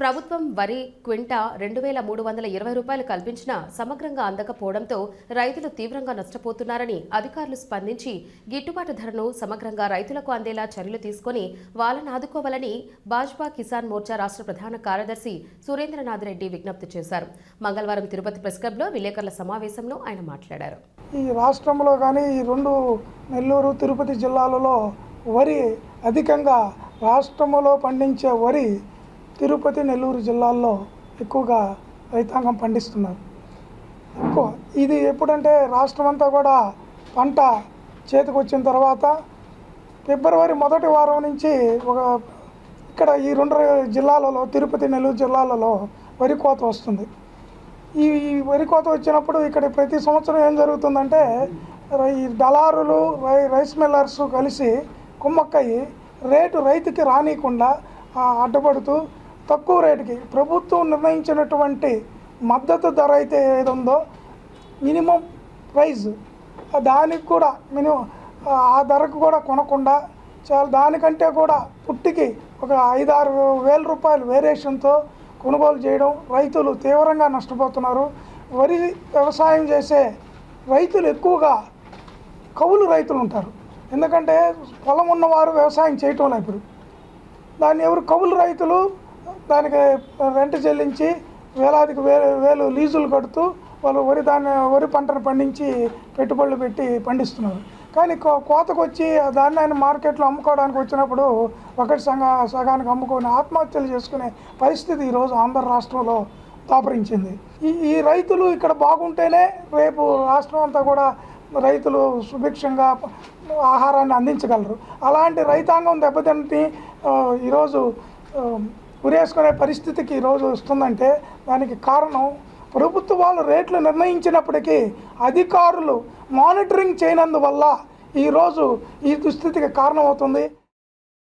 ప్రభుత్వం వరి క్వింటా రెండు వేల మూడు వందల ఇరవై రూపాయలు కల్పించినా సమగ్రంగా అందకపోవడంతో రైతులు తీవ్రంగా నష్టపోతున్నారని అధికారులు స్పందించి గిట్టుబాటు ధరను సమగ్రంగా రైతులకు అందేలా చర్యలు తీసుకొని వాళ్ళను ఆదుకోవాలని భాజపా కిసాన్ మోర్చా రాష్ట్ర ప్రధాన కార్యదర్శి సురేంద్రనాథ్ రెడ్డి విజ్ఞప్తి చేశారు. మంగళవారం తిరుపతి ప్రెస్ క్లబ్లో విలేకరుల సమావేశంలో ఆయన మాట్లాడారు. ఈ రాష్ట్రంలో కానీ ఈ రెండు నెల్లూరు తిరుపతి జిల్లాలలో వరి అధికంగా రాష్ట్రంలో పండించే వరి తిరుపతి నెల్లూరు జిల్లాల్లో ఎక్కువగా రైతాంగం పండిస్తున్నారు. ఎక్కువ. ఇది ఎప్పుడంటే రాష్ట్రం అంతా కూడా పంట చేతికి వచ్చిన తర్వాత ఫిబ్రవరి మొదటి వారం నుంచి ఒక ఇక్కడ ఈ రెండు జిల్లాలలో తిరుపతి నెల్లూరు జిల్లాలలో వరి కోత వస్తుంది. ఈ వరి కోత వచ్చినప్పుడు ఇక్కడ ప్రతి సంవత్సరం ఏం జరుగుతుందంటే రై- ఈ దళారులు రై రైస్ మిల్లర్స్ కలిసి కుమ్మక్కయ్యి రేటు రైతుకి రానియకుండా ఆ, అడ్డపడుతూ తక్కువ రేటుకి ప్రభుత్వం నిర్ణయించినటువంటి మద్దతు ధర అయితే ఏది ఉందో మినిమం ప్రైస్. దానికి కూడా మినిమం ఆ ధరకు కూడా కొనకుండా చాలా దానికంటే కూడా పుట్టికి ఒక ఐదారు వేల రూపాయలు వేరియేషన్తో కొనుగోలు చేయడం రైతులు తీవ్రంగా నష్టపోతున్నారు. వరి వ్యవసాయం చేసే రైతులు ఎక్కువగా కౌలు రైతులు ఉంటారు. ఎందుకంటే పొలం ఉన్నవారు వ్యవసాయం చేయటం లేదు ఇప్పుడు. దాన్ని ఎవరు కౌలు రైతులు దానికి రెంట్ చెల్లించి వేలాదికి వేలు వేలు లీజులు కడుతూ వాళ్ళు వరి దాన్ని వరి పంటను పండించి పెట్టుబడులు పెట్టి పండిస్తున్నారు. కానీ కో- కోతకు వచ్చి దాన్ని ధాన్యాన్ని మార్కెట్లో అమ్ముకోవడానికి వచ్చినప్పుడు ఒకటి సంఘ సగానికి అమ్ముకొని ఆత్మహత్యలు చేసుకునే పరిస్థితి ఈరోజు ఆంధ్ర రాష్ట్రంలో దాపరించింది. ఈ ఈ రైతులు ఇక్కడ బాగుంటేనే రేపు రాష్ట్రం అంతా కూడా రైతులు సుభిక్షంగా ఆహారాన్ని అందించగలరు. అలాంటి రైతాంగం దెబ్బతింటి ఈరోజు ఉరేసుకునే పరిస్థితికి ఈరోజు వస్తుందంటే దానికి కారణం ప్రభుత్వాలు రేట్లు నిర్ణయించినప్పటికీ అధికారులు మానిటరింగ్ చేయనందువల్ల ఈరోజు ఈ దుస్థితికి కారణమవుతుంది.